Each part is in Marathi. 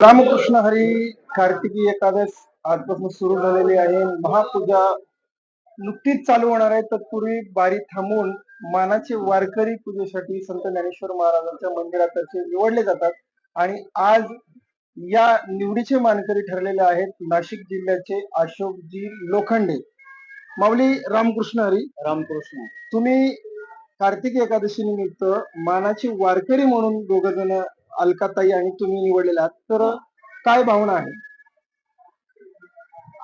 रामकृष्ण हरी कार्तिकी एकादश आजपासून सुरू झालेली आहे. महापूजा नुकतीच चालू होणार आहे. तत्पूर्वी बारी थांबवून मानाचे वारकरी पूजेसाठी संत ज्ञानेश्वर महाराजांच्या मंदिरातर्फे निवडले जातात. आणि आज या निवडीचे मानकरी ठरलेले आहेत नाशिक जिल्ह्याचे अशोकजी लोखंडे. माऊली रामकृष्ण हरी. रामकृष्ण. तुम्ही कार्तिकी एकादशी निमित्त मानाचे वारकरी म्हणून दोघ जण अलकाताई आणि तुम्ही निवडलेले आहात. तर काय भावना आहे?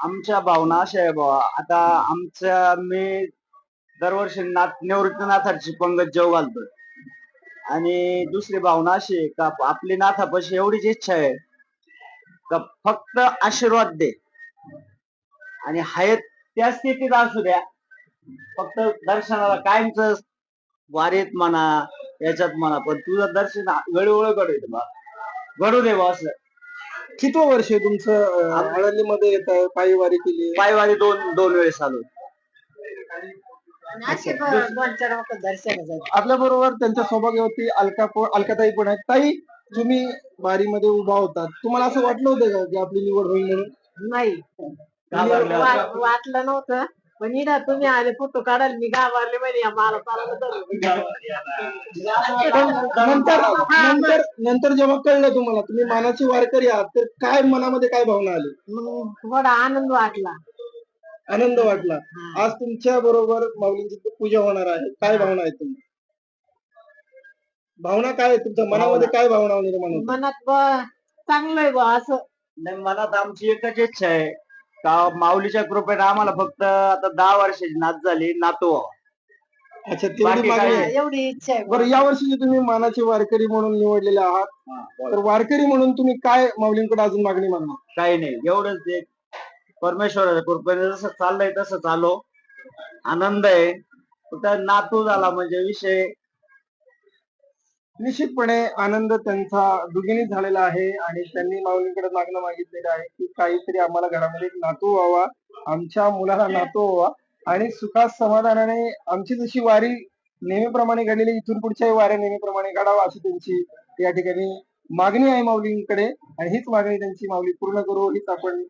आमच्या भावना अशा आहे बाबा आता आमच्या मी दरवर्षी नाथ निवृत्तीनाथाची पंगत जेव घालतो आणि दुसरी भावना अशी आहे का आपली नाथापाशी एवढीच इच्छा आहे का फक्त आशीर्वाद दे. आणि हायत त्या स्थितीत असू द्या. फक्त दर्शनाला कायमच वारीत म्हणा याच्यात म्हणा पण तुझं दर्शन वेळोवेळ घडू दे बा. घडू दे बा असं. कितवं वर्ष आहे तुमचं आळंदीमध्ये येत आहे पायी वारी केली पायवारी दोन दोन वेळेस आलो. आपल्या बरोबर त्यांच्या सौभाग्यवती अलका अलकाताई पण आहेत. ताई तुम्ही वारीमध्ये उभा होतात. तुम्हाला असं वाटलं होतं का की आपली निवड होईल म्हणून? नाही. वाटलं नव्हतं. पण इथं तुम्ही आले फोटो काढायला मी गावारले म्हणे मला नंतर नंतर नंतर जेव्हा कळलं तुम्हाला तुम्ही मानाचे वारकरी आहात तर काय मनामध्ये काय भावना आली? थोडा आनंद वाटला. आनंद वाटला. आज तुमच्या बरोबर माऊलींची पूजा होणार आहे. काय भावना आहे तुम्ही भावना काय आहे तुमच्या? मनामध्ये काय भावना निर्माण मनात ब- चांगलंय बा असं. नाही मनात आमची एकच इच्छा आहे. का माऊलीच्या कृपेने आम्हाला फक्त आता दहा वर्षाची नात झाली नातू व्हावा. अच्छा तेवढी बाकी मागणी आहे. एवढी इच्छा आहे. बरं या वर्षी तुम्ही मानाचे वारकरी म्हणून निवडलेले आहात. तर वारकरी म्हणून तुम्ही काय माऊलींकडे अजून मागणी मागणार? काही नाही एवढंच एक परमेश्वराच्या कृपेने जसं चाललंय तसं चालो. आनंद आहे. फक्त नातू झाला म्हणजे विषय निश्चितपणे आनंद त्यांचा दुगिनी झालेला आहे आणि त्यांनी माऊलींकडे मागणं मागितलेलं आहे की काहीतरी आम्हाला घरामध्ये एक नातू व्हावा आमच्या मुलाला नातू व्हावा आणि सुखात समाधानाने आमची जशी वारी नेहमीप्रमाणे घडलेली इथून पुढच्याही वाऱ्या नेहमीप्रमाणे घडावा अशी त्यांची या ठिकाणी मागणी आहे माऊलींकडे आणि हीच मागणी त्यांची माऊली पूर्ण करू हीच आपण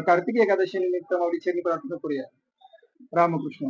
कार्तिकी एकादशी निमित्त माऊली चरणी प्रार्थना करूया. रामकृष्ण.